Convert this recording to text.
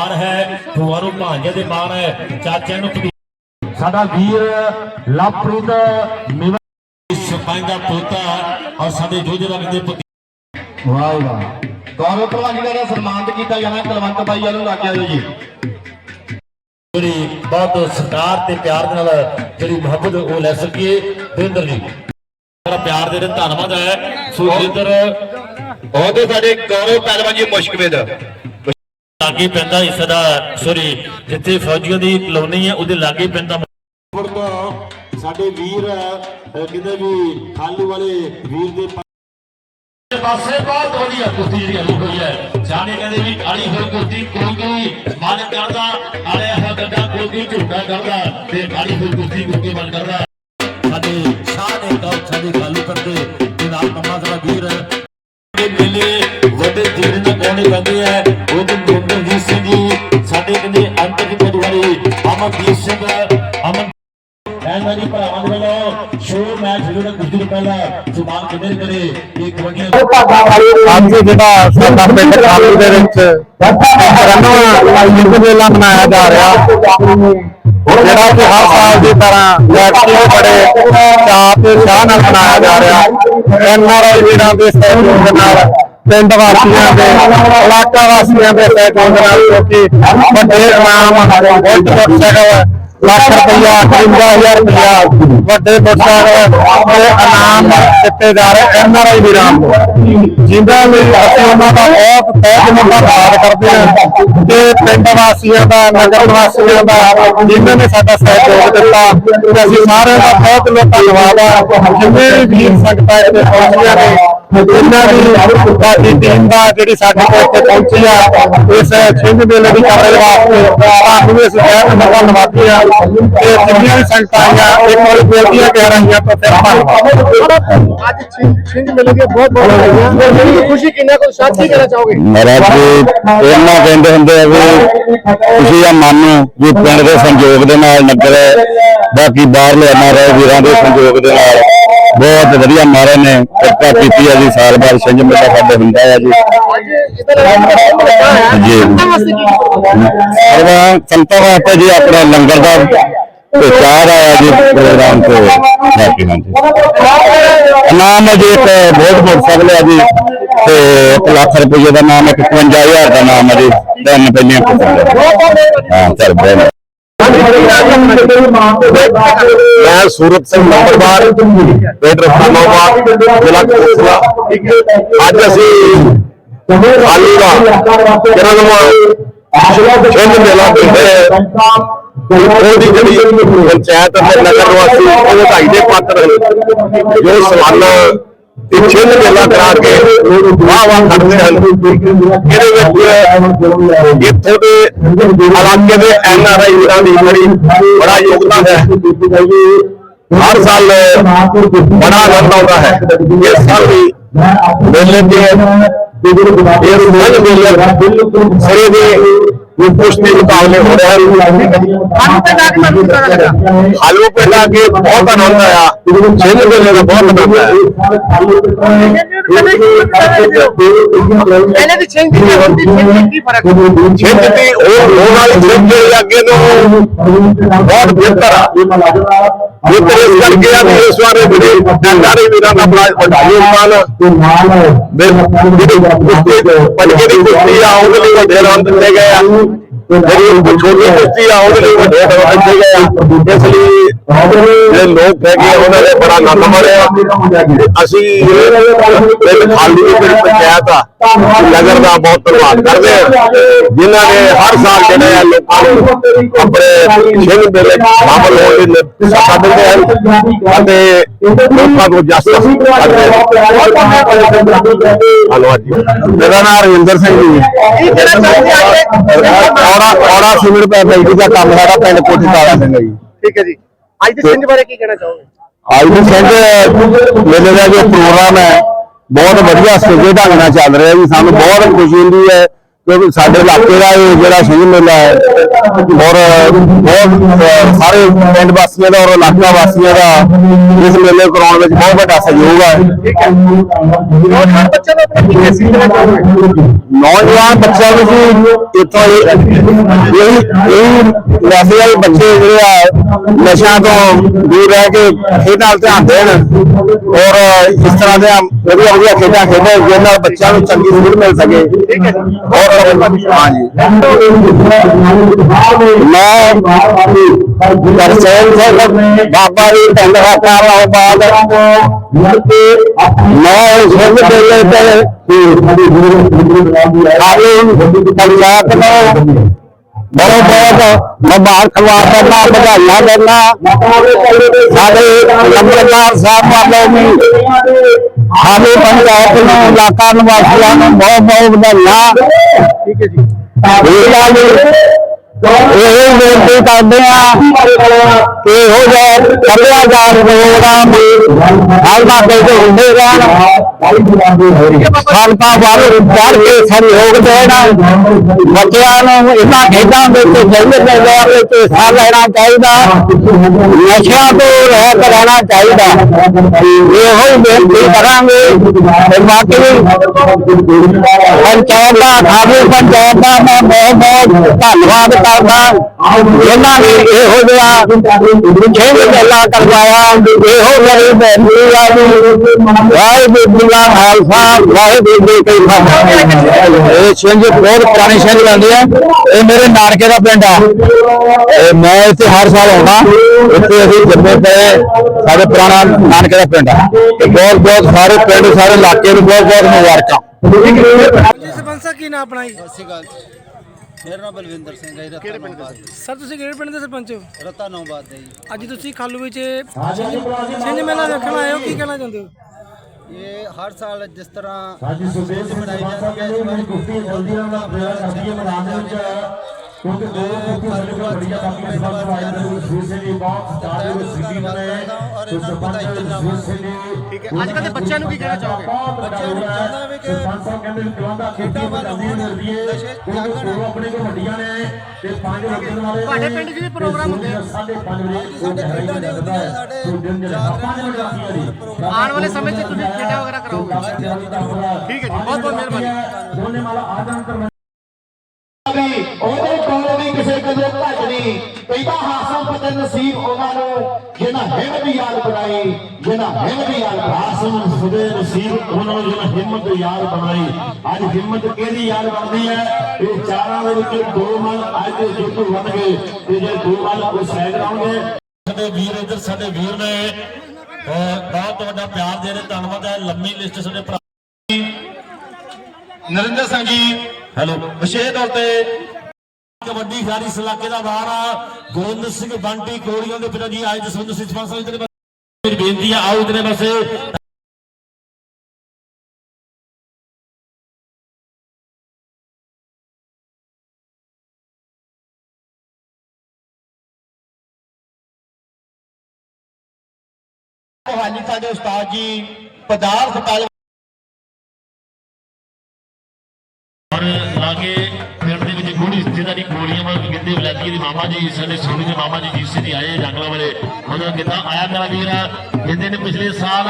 ਮਾਣ ਹੈ ਭੂਆ ਨੂੰ ਭਾਂਜੇ ਦੇ ਮਾਣ ਹੈ ਚਾਚਿਆਂ ਨੂੰ ਸਾਡਾ ਵੀਰ ਲਵਪ੍ਰੀਤ ਮੇਵਾ ਸਰਪੰਚ ਦਾ ਪੋਤਾ ਔਰ ਸਾਡੇ ਜੋਜੇ ਦਾ ਕਹਿੰਦੇ ਭਤੀ ਵਾਹ ਵਾਹ। ਗੌਰਵ ਜੀ ਦਾ ਸਨਮਾਨਿਤ ਕੀਤਾ ਜਾਣਾ ਕਲਵੰਤ ਬਾਈ ਵੱਲੋਂ ਲੱਗ ਗਿਆ ਜੀ। ਜਿਹੜੀ ਬਹੁਤ ਸਤਿਕਾਰ ਤੇ ਪਿਆਰ ਦੇ ਨਾਲ ਜਿਹੜੀ ਮੁਹੱਬਤ ਉਹ ਲੈ ਸਕੀਏ ਦੇਵਿੰਦਰ ਜੀ। ਬੜਾ ਪਿਆਰ ਦੇ ਧੰਨਵਾਦ ਹੈ। ਸੋ ਜਿੱਧਰ ਉਹਦੇ ਸਾਡੇ ਗੌਰਵ ਪਹਿਲਵਾਨ ਜੀ ਮੁਸ਼ਕਵੇਦ ਲਾਗੇ ਪੈਂਦਾ ਹਿੱਸਾ ਦਾ ਸੋਰੀ ਜਿੱਥੇ ਫੌਜੀਆਂ ਦੀ ਕਲੋਨੀ ਹੈ ਉਹਦੇ ਲਾਗੇ ਪੈਂਦਾ ਸਾਡੇ ਵੀਰ ਕਹਿੰਦੇ ਵੀ ਖਾਲੂ ਵਾਲੇ ਵੀਰ ਦੇ ਪਾਸੇ ਬਹੁਤ ਵਧੀਆ ਕੁਸ਼ਤੀ ਜਿਹੜੀ ਹੋਈ ਹੈ। ਜਾਣੇ ਕਹਿੰਦੇ ਵੀ ਕਾਲੀ ਹੋਈ ਕੁਸ਼ਤੀ ਕੋਈ ਕੋਈ ਮਨ ਕਰਦਾ ਆਲੇ ਆਹ ਗੱਡਾ ਕੋਈ ਕੋਈ ਝੂਠਾ ਕਰਦਾ ਤੇ ਕਾਲੀ ਹੋਈ ਕੁਸ਼ਤੀ ਕੋਈ ਕੋਈ ਮਨ ਕਰਦਾ। ਸਾਡੇ ਸ਼ਾਹ ਨੇ ਕਹੋ ਸਾਡੇ ਖਾਲੂ ਕਰਦੇ ਤੇ ਨਾਲ ਕੰਮਾ ਦਾ ਵੀਰ। ਇਹ ਮੇਲੇ ਵੱਡੇ ਜਿਹੜੇ ਨਾਲ ਕੋਣੇ ਪੈਂਦੇ ਆ। ਜੀ ਸਾਡੇ ਕਹਿੰਦੇ ਅੰਤਰ ਪਰਿਵਾਰੀ ਅਮਨਦੀਪ ਸਿੰਘ ਅਮਨ ਇਹਨਾਂ ਦੀ ਭਰਾਵਾਂ ਦੇ ਵੱਲੋਂ ਸ਼ੋਅ ਮੈਚ ਜਿਹੜਾ ਕੁਝ ਦਿਨ ਪਹਿਲਾਂ ਸੁਭਾਨ ਕਿੰਨੇ ਕਰੇ ਇਹ ਕਬੱਡੀਆਂ ਅੱਜ ਜਿਹੜਾ ਸਾਡਾ ਪਿੰਡ ਖਾਲੂ ਦੇ ਵਿੱਚ ਰੰਨਵਾ ਯੁੱਧ ਮੇਲਾ ਮਨਾਇਆ ਜਾ ਰਿਹਾ। ਜਿਹੜਾ ਕਿ ਹਰ ਸਾਲ ਦੀ ਤਰ੍ਹਾਂ ਲੈਕਚਰ ਬੜੇ ਚਾਅ ਤੇ ਸ਼ਾਹ ਨਾਲ ਮਨਾਇਆ ਜਾ ਰਿਹਾ। ਐਨਆਰਆਈ ਵੀਰਾਂ ਦੇ ਸਹਿਯੋਗ ਦੇ ਨਾਲ ਪਿੰਡ ਵਾਸੀਆਂ ਦੇ ਇਲਾਕਾ ਵਾਸੀਆਂ ਦੇ ਸਹਿਯੋਗ ਨਾਲ ਕਿਉਂਕਿ ਵੱਡੇ ਇਨਾਮ ਮੋਟਰਸਾਈਕਲ ਲੱਖ ਰੁਪਇਆ 55000 ਰੁਪਇਆ ਵੱਡੇ ਮੋਟਰਸਾਈਕਲ ਦੇ ਇਨਾਮ ਦਿੱਤੇ ਜਾ ਰਹੇ ਐਨਆਰਆਈ ਵੀਰਾਂ ਨੂੰ ਜਿਨ੍ਹਾਂ ਲਈ ਅਸੀਂ ਉਹਨਾਂ ਦਾ ਬਹੁਤ ਤਹਿ ਦਿਲੋਂ ਧੰਨਵਾਦ ਕਰਦੇ ਹਾਂ ਤੇ ਪਿੰਡ ਵਾਸੀਆਂ ਦਾ ਨਗਰ ਵਾਸੀਆਂ ਦਾ ਜਿਨ੍ਹਾਂ ਨੇ ਸਾਡਾ ਸਹਿਯੋਗ ਦਿੱਤਾ ਤੇ ਅਸੀਂ ਸਾਰਿਆਂ ਦਾ ਬਹੁਤ ਦਿਲੋਂ ਧੰਨਵਾਦ ਆ ਜਿੰਨੇ ਵੀ ਵੀਰ ਸੰਗਤਾਂ ਇੱਥੇ ਪਹੁੰਚੀਆਂ ਨੇ ਜਿਨ੍ਹਾਂ ਦੀ ਸਾਡੀ ਟੀਮ ਦਾ ਜਿਹੜੀ ਸਾਡੇ ਕੋਲ ਇੱਥੇ ਪਹੁੰਚੀ ਆ ਇਸ ਸਿੰਘ ਮੇਲੇ ਦੀ ਕਵਰੇਜ ਵਾਸਤੇ ਤੁਹਾਨੂੰ ਇਸ ਬਹੁਤ ਧੰਨਵਾਦੀ ਆ ਤੇ ਜਿੰਨੀਆਂ ਵੀ ਸੰਗਤਾਂ ਆਈਆਂ ਇੱਕ ਵਾਰੀ ਬੇਨਤੀਆਂ ਕਹਿ ਰਹੀਆਂ ਤਾਂ ਫਿਰ ਧੰਨਵਾਦ ਅੱਜ ਸਿੰਘ ਸਿੰਘ ਮਿਲ ਕੇ ਬਹੁਤ ਬਹੁਤ ਵਧਾਈਆਂ ਖੁਸ਼ੀ ਕਿੰਨਾ ਕੁ ਸਾਥੀ ਕਹਿਣਾ ਚਾਹੋਗੇ? ਮਹਾਰਾਜ ਜੀ ਇਹਨਾਂ ਕਹਿੰਦੇ ਹੁੰਦੇ ਆ ਵੀ ਤੁਸੀਂ ਆ ਮੰਨੋ ਵੀ ਪਿੰਡ ਦੇ ਸੰਯੋਗ ਦੇ ਨਾਲ ਨਗਰ ਬਾਕੀ ਬਾਹਰਲੇ ਐਨਆਰਆਈ ਵੀਰਾਂ ਦੇ ਸੰਯੋਗ ਦੇ ਨਾਲ। ਬਹੁਤ ਵਧੀਆ ਮਹਾਰਾਜ ਨੇ। ਕਿਰਪਾ ਕੀਤੀ ਹੈ ਜੀ, ਸਾਲ ਬਾਅਦ ਛਿੰਝ ਮੇਲਾ ਸਾਡੇ ਹੁੰਦਾ ਆ ਜੀ। ਜੀ। ਸਰਵਾ ਸੰਤਾਂ ਵਾਸਤੇ ਜੀ ਆਪਣਾ ਲੰਗਰ ਦਾ ਪ੍ਰਚਾਰ ਆਇਆ ਜੀ ਪ੍ਰੋਗਰਾਮ ਤੇ। ਬਾਕੀ ਹਾਂਜੀ। ਨਾਮ ਹੈ ਜੀ ਇੱਕ ਬਹੁਤ ਮੋਟਰਸਾਈਕਲ ਹੈ ਜੀ। ਤੇ 1 ਲੱਖ ਰੁਪਏ ਦਾ ਨਾਮ ਹੈ 51000 ਦਾ ਨਾਮ ਹੈ ਜੀ। ਤਿੰਨ ਪਹਿਲੀਆਂ ਹਾਂ, ਚਲ, ਬਹੁਤ ਮੈਂ ਸੂਰਤ ਸਿੰਘ ਨੰਬਰਦਾਰ ਪਿੰਡ ਰਫਾਨੋਵਾਦ ਜ਼ਿਲ੍ਹਾ ਕਪੂਰਥਲਾ। ਅੱਜ ਅਸੀਂ ਆਲੂ ਦਾ ਜਿਹੜਾ ਨਵਾਂ ਮੇਲਾ ਪਿੰਡ ਉਹਦੀ ਜਿਹੜੀ ਪੰਚਾਇਤ ਅਤੇ ਨਗਰ ਨਿਵਾਸੀ, ਉਹ ਢਾਈ ਦੇ ਪਾਤਰ ਹਨ ਜੋ ਸਲਾਨਾ ਇਹ ਛਿੰਝ ਮੇਲਾ ਕਰਾ ਕੇ ਵਾਹ ਵਾਹ ਕਰਦੇ ਹਨ ਇਹਦੇ ਵਿੱਚ ਇੱਥੋਂ ਦੇ ਇਲਾਕੇ ਦੇ ਐਨ ਆਰ ਆਈ ਦੀ ਬੜੀ ਬੜਾ ਯੋਗਦਾਨ ਹੈ ਹਰ ਸਾਲ ਬੜਾ ਆਨੰਦ ਆਉਂਦਾ ਹੈ। ਇਸ ਸਾਲ ਵੀ ਮੇਲੇ ਦੇ ਇਹ ਸਿਰੇ ਦੇ ਮੈਨੂੰ ਆਨੰਦ ਆਇਆ ਛਿੰਝ ਮੇਲੇ ਦਾ ਬਹੁਤ ਆਨੰਦ ਆਇਆ ਪਹਿਲੇ ਦੀ ਸਿੰਘ ਦੀ ਹੁਣ ਦੀ ਸਿੰਘ ਦੀ ਕੀ ਫ਼ਰਕ ਹੈ ਛਿੰਝ ਦੀ ਉਹ ਉਹ ਵਾਲੀ ਛਿੰਝ ਜਿਹੜੀ ਅੱਗੇ ਤੋਂ ਬਹੁਤ ਬਿਹਤਰ ਇਸ ਕਰਕੇ ਆ ਵੀ ਇਸ ਵਾਰੇ ਜਿਹੜੇ ਡੰਡਾਰੇ ਵੀਰਾਂ ਦਾ ਬੜਾ ਵੱਡਾ ਯੋਗਦਾਨ ਜਿਹੜੀ ਕੁਸ਼ਤੀ ਪੰਜੇ ਦੀ ਕੁਸ਼ਤੀ ਆ ਉਹਦੇ ਲਈ ਵੱਡੇ ਰਾਂ ਦਿੱਤੇ ਗਏ ਆ ਜਿਹੜੀ ਛੋਟੀ ਕੁਸ਼ਤੀ ਆ ਉਹਦੇ ਲਈ ਵੱਡੇ ਦਿੱਤੇ ਗਏ ਆ ਇਸ ਲਈ ਜਿਹੜੇ ਲੋਕ ਹੈਗੇ ਉਹਨਾਂ ਨੇ ਬੜਾ ਆਨੰਦ ਮਾਣਿਆ ਤੇ ਅਸੀਂ ਪਿੰਡ ਖਾਲੀ ਦੀ ਜਿਹੜੀ ਪੰਚਾਇਤ ਆ। ਨਗਰ ਦਾ ਬਹੁਤ ਧੰਨਵਾਦ ਕਰਦੇ ਆ ਜਿਨ੍ਹਾਂ ਨੇ ਹਰ ਸਾਲ ਜਿਹੜੇ ਆ ਲੋਕਾਂ ਨੂੰ ਆਪਣੇ ਸਿੰਘ ਮੇਲੇ ਸ਼ਾਮਲ ਹੋਣ ਦੇ ਸੱਦਾ ਦਿੰਦੇ ਹਨ ਅਤੇ ਲੋਕਾਂ ਨੂੰ ਜਸਟਿਸ ਕਰਦੇ ਹਨ ਧੰਨਵਾਦ ਜੀ। ਮੇਰਾ ਨਾਮ ਰਵਿੰਦਰ ਸਿੰਘ ਜੀ। ਔੜਾ ਔੜਾ ਸਿਮਰ ਪੈ ਬੈਠੀ ਦਾ ਕੰਮ ਸਾਡਾ ਪਿੰਡ ਕੋਠੀ ਕਾਲਾ ਸਿੰਘ ਜੀ। ਠੀਕ ਹੈ ਜੀ। ਅੱਜ ਦੇ ਸਿੰਘ ਬਾਰੇ ਕੀ ਕਹਿਣਾ ਚਾਹੋਗੇ? ਅੱਜ ਦੇ ਸਿੰਘ ਮੇਲੇ ਦਾ ਜੋ ਪ੍ਰੋਗਰਾਮ ਹੈ ਬਹੁਤ ਵਧੀਆ ਸਟੇਜੇ ਢੰਗ ਨਾਲ ਚੱਲ ਰਿਹਾ ਜੀ। ਸਾਨੂੰ ਬਹੁਤ ਖੁਸ਼ੀ ਹੁੰਦੀ ਹੈ। ਕਿਉਂਕਿ ਸਾਡੇ ਇਲਾਕੇ ਦਾ ਇਹ ਜਿਹੜਾ ਸਿੰਘ ਮੇਲਾ ਹੈ ਔਰ ਬਹੁਤ ਸਾਰੇ ਪਿੰਡ ਵਾਸੀਆਂ ਦਾ ਔਰ ਇਲਾਕਾ ਵਾਸੀਆਂ ਦਾ ਇਸ ਮੇਲੇ ਕਰਾਉਣ ਵਿੱਚ ਬਹੁਤ ਵੱਡਾ ਸਹਿਯੋਗ ਹੈ। ਨੌਜਵਾਨ ਬੱਚਿਆਂ ਨੂੰ ਆਪਣੇ ਕੀ ਮੈਸੇਜ ਦੇਣਾ ਚਾਹੋਗੇ ਨੌਜਵਾਨ ਬੱਚਿਆਂ ਨੂੰ ਵੀ ਇੱਥੋਂ ਇਹ ਇਹ ਵੈਸੇ ਆ ਬੱਚੇ ਜਿਹੜੇ ਆ ਨਸ਼ਿਆਂ ਤੋਂ ਦੂਰ ਰਹਿ ਕੇ ਖੇਡਾਂ ਵੱਲ ਧਿਆਨ ਦੇਣ ਔਰ ਇਸ ਤਰ੍ਹਾਂ ਦੇ ਵਧੀਆ ਵਧੀਆ ਖੇਡਾਂ ਖੇਡਣ ਜਿਹਦੇ ਨਾਲ ਬੱਚਿਆਂ ਨੂੰ ਚੰਗੀ ਸੂਝ ਮਿਲ ਸਕੇ। ਔਰ ਹਾਂਜੀ ਮੈਂ ਦਰਸ਼ਨ ਸਿੰਘ ਬਾਬਾ ਜੀ। ਪਿੰਡ ਹਕਾਰਾ ਬਾਦ ਮੈਂ ਸਿੰਘ ਮੇਲੇ ਤੇ ਆਲੂ ਪੰਜਾਬ ਨੂੰ ਬਹੁਤ ਬਹੁਤ ਮੁਬਾਰਕਬਾਦ ਕਰਨਾ ਵਧਾਈਆਂ ਦੇਣਾ ਸਾਡੇ ਲੰਬਰਦਾਰ ਸਾਹਿਬ ਵਾਲੋਂ ਵੀ ਸਾਡੇ ਪੰਚਾਇਤ ਨੂੰ ਇਲਾਕਾ ਨਿਵਾਸੀਆਂ ਨੂੰ ਬਹੁਤ ਬਹੁਤ ਵਧਾਈਆਂ। ਠੀਕ ਹੈ ਜੀ। ਇਹ ਬੇਨਤੀ ਕਰਦੇ ਆ ਕਿ ਹੋ ਜਾਏ ਸੱਭਿਆਚਾਰ ਪ੍ਰੋਗਰਾਮ ਹਰ ਦਾ ਤੇ ਹੁੰਦੇ ਰਹਿਣ। ਖਾਲਪਾ ਵੱਲ ਚੜ ਕੇ ਸਹਿਯੋਗ ਦੇਣ। ਬੱਚਿਆਂ ਨੂੰ ਇਹਨਾਂ ਖੇਡਾਂ ਵਿੱਚ ਜਲਦ ਦੇ ਦੌਰ ਵਿੱਚ ਹਿੱਸਾ ਲੈਣਾ ਚਾਹੀਦਾ। ਨਸ਼ਿਆਂ ਤੋਂ ਰਹਿਤ ਰਹਿਣਾ ਚਾਹੀਦਾ। ਇਹੋ ਹੀ ਬੇਨਤੀ ਕਰਾਂਗੇ ਤੇ ਬਾਕੀ ਪੰਚਾਇਤ ਦਾ ਖਾਬੂ ਪੰਚਾਇਤ ਦਾ ਮੈਂ ਬਹੁਤ ਬਹੁਤ ਧੰਨਵਾਦ ਕਰਦਾ ਇਹਨਾਂ ਨੇ ਇਹੋ ਜਿਹਾ ਵੀ ਗੱਲਾਂ ਕਰਵਾਇਆ ਇਹੋ ਮੇਰੀ ਬੇਨਤੀ ਆ ਵੀ ਵਾਹਿਗੁਰੂ ਜੀ ਦਾ ਖਾਲਸਾ ਵਾਹਿਗੁਰੂ ਜੀ ਕੀ ਫਤਿਹ। ਇਹ ਸਿੰਘ ਬਹੁਤ ਪੁਰਾਣੇ ਸਿੰਘ ਲੈਂਦੇ ਆ ਇਹ ਮੇਰੇ ਨਾਨਕੇ ਦਾ ਪਿੰਡ ਆ। ਇਹ ਮੈਂ ਇੱਥੇ ਹਰ ਸਾਲ ਆਉਂਦਾ। ਇੱਥੇ ਅਸੀਂ ਜੰਮੇ ਪਏ ਸਾਡੇ ਪੁਰਾਣਾ ਨਾਨਕੇ ਦਾ ਪਿੰਡ ਆ। ਤੇ ਬਹੁਤ ਬਹੁਤ ਸਾਰੇ ਪਿੰਡ ਸਾਰੇ ਇਲਾਕੇ ਨੂੰ ਬਹੁਤ ਬਹੁਤ ਮੁਬਾਰਕਾਂ। ਜੀ ਜੀ? ਸਤਿ ਸ਼੍ਰੀ ਅਕਾਲ ਮੇਰਾ ਨਾਮ ਬਲਵਿੰਦਰ ਸਿੰਘ ਹੈ ਜੀ, ਰਤਾ ਨੌਬਾਦ ਸਰ? ਤੁਸੀਂ ਕਿਹੜੇ ਪਿੰਡ ਦੇ ਸਰਪੰਚ ਹੋ? ਰਤਾ ਨੌਬਾਦ ਦੇ ਜੀ। ਅੱਜ ਤੁਸੀਂ ਖਾਲੂ ਵਿੱਚ ਸਿੰਘ ਮੇਲਾ ਵੇਖਣ ਆਏ ਹੋ ਕੀ ਕਹਿਣਾ ਚਾਹੁੰਦੇ ਹੋ? ਇਹ ਹਰ ਸਾਲ ਜਿਸ ਤਰ੍ਹਾਂ ਸਾਡੀ ਸੁਬੇਸ਼ ਮਨਾਈ ਜਾਂਦੀ ਹੈ ਇਸ ਵਾਰੀ ਕੁਸ਼ਤੀ ਜਲਦੀ ਨਾਲ ਦਾ ਪ੍ਰਯਾਸ ਕਰਦੀ ਹੈ ਮੈਦਾਨ ਦੇ ਵਿੱਚ। ਠੀਕ ਹੈ ਅੱਜ ਕੱਲ੍ਹ ਦੇ ਬੱਚਿਆਂ ਨੂੰ ਕੀ ਕਹਿਣਾ ਚਾਹੋਗੇ ਬੱਚਿਆਂ ਨੂੰ ਚਾਹੁੰਦਾ ਵੀ ਕਿ ਸਰਪੰਚ ਸਾਹਿਬ ਕਹਿੰਦੇ ਵੀ ਜਵਾਂਦਾ ਖੇਡਾਂ ਵੱਲ ਹੋਣ ਨਸ਼ੇ ਜਾਗਣ ਆਪਣੇ ਕੋਲ ਵੱਡੀਆਂ ਨੇ ਤੇ ਪੰਜ ਲੱਗਣ ਵਾਲੇ ਤੁਹਾਡੇ ਪਿੰਡ 'ਚ ਵੀ ਪ੍ਰੋਗਰਾਮ ਹੁੰਦੇ ਆ? ਸਾਡੇ 5 ਵਜੇ ਸਾਡੇ ਖੇਡਾਂ ਦੇ ਹੁੰਦੀਆਂ ਸਾਡੇ ਪੰਜ ਵਜੇ ਆਉਂਦੀ ਹੈ ਜੀ। ਆਉਣ ਵਾਲੇ ਸਮੇਂ 'ਚ ਤੁਸੀਂ ਖੇਡਾਂ ਵਗੈਰਾ ਕਰਾਓਗੇ? ਠੀਕ ਹੈ ਜੀ ਬਹੁਤ ਬਹੁਤ ਮਿਹਰਬਾਨੀ। ਦੋਨੇ ਮਾਲਾ ਆਦਮ ਕਰ ਕਹਿੰਦਾ ਹਾਸਾ ਪਤੇ ਨਸੀਬ ਉਹਨਾਂ ਨੂੰ ਜਿਹਨਾਂ ਹਿੰਮਤ ਦੀ ਯਾਦ ਬਣਾਈ ਜਿਹਨਾਂ ਹਿੰਮਤ ਦੀ ਯਾਦ ਆਸਮ ਸੁਦੇ ਨਸੀਬ ਉਹਨਾਂ ਨੂੰ ਜਿਹੜਾ ਹਿੰਮਤ ਯਾਦ ਬਣਾਈ। ਅੱਜ ਹਿੰਮਤ ਕਿਹਦੀ ਯਾਦ ਬਣਦੀ ਹੈ? ਇਹ ਚਾਰਾਂ ਦੇ ਵਿੱਚ ਦੋ ਮਨ ਅੱਜ ਦੇ ਜੇਤੂ ਬਣ ਗਏ। ਤੇ ਜੇ ਦੋ ਮਨ ਉਹ ਸਹਿ ਕਰਾਉਣਗੇ ਸਾਡੇ ਵੀਰ ਇੱਧਰ ਸਾਡੇ ਵੀਰ ਨੇ ਬਹੁਤ ਵੱਡਾ ਪਿਆਰ ਦੇ ਰਹੇ ਧੰਨਵਾਦ ਹੈ। ਲੰਮੀ ਲਿਸਟ ਸਾਡੇ ਭਰਾ ਨਰਿੰਦਰ ਸਿੰਘ ਜੀ ਹੈਲੋ। ਵਿਸ਼ੇਸ਼ ਤੌਰ ਤੇ ਕਬੱਡੀ ਖਿਡਾਰੀ ਇਸ ਇਲਾਕੇ ਦਾ ਨਾਮ ਆ ਗੁਰਿੰਦਰ ਸਿੰਘ ਬੰਟੀ ਕੋੜੀਆਂ ਦੇ ਪਿਤਾ ਜੀ ਆਏ ਜਸਵੰਤ ਸਿੰਘ ਸਰਪੰਚ ਸਾਹਿਬ ਜੀ ਮੇਰੀ ਬੇਨਤੀ ਆ ਆਓ ਇਧਰੇ ਪਾਸੇ ਕਹਾਣੀ ਸਾਡੇ ਉਸਤਾਦ ਜੀ ਪਦਾਰਥ ਕਾਲ ਔਰ ਲਾਗੇ ਪਿੰਡ ਗੋਲੀਆਂ ਵਾਲ ਗਿੱਦੇ ਵਲੈਤੀ ਦੇ ਮਾਮਾ ਜੀ, ਸਾਡੇ ਸੋਨੀ ਦੇ ਮਾਮਾ ਜੀ ਜੀਸੀ ਦੀ ਆਏ ਜੰਗਲਾਂ ਵਾਲੇ ਉਹਨਾਂ ਕਿੱਦਾਂ ਆਇਆ ਮੇਰਾ ਵੀਰ? ਕਹਿੰਦੇ ਨੇ ਪਿਛਲੇ ਸਾਲ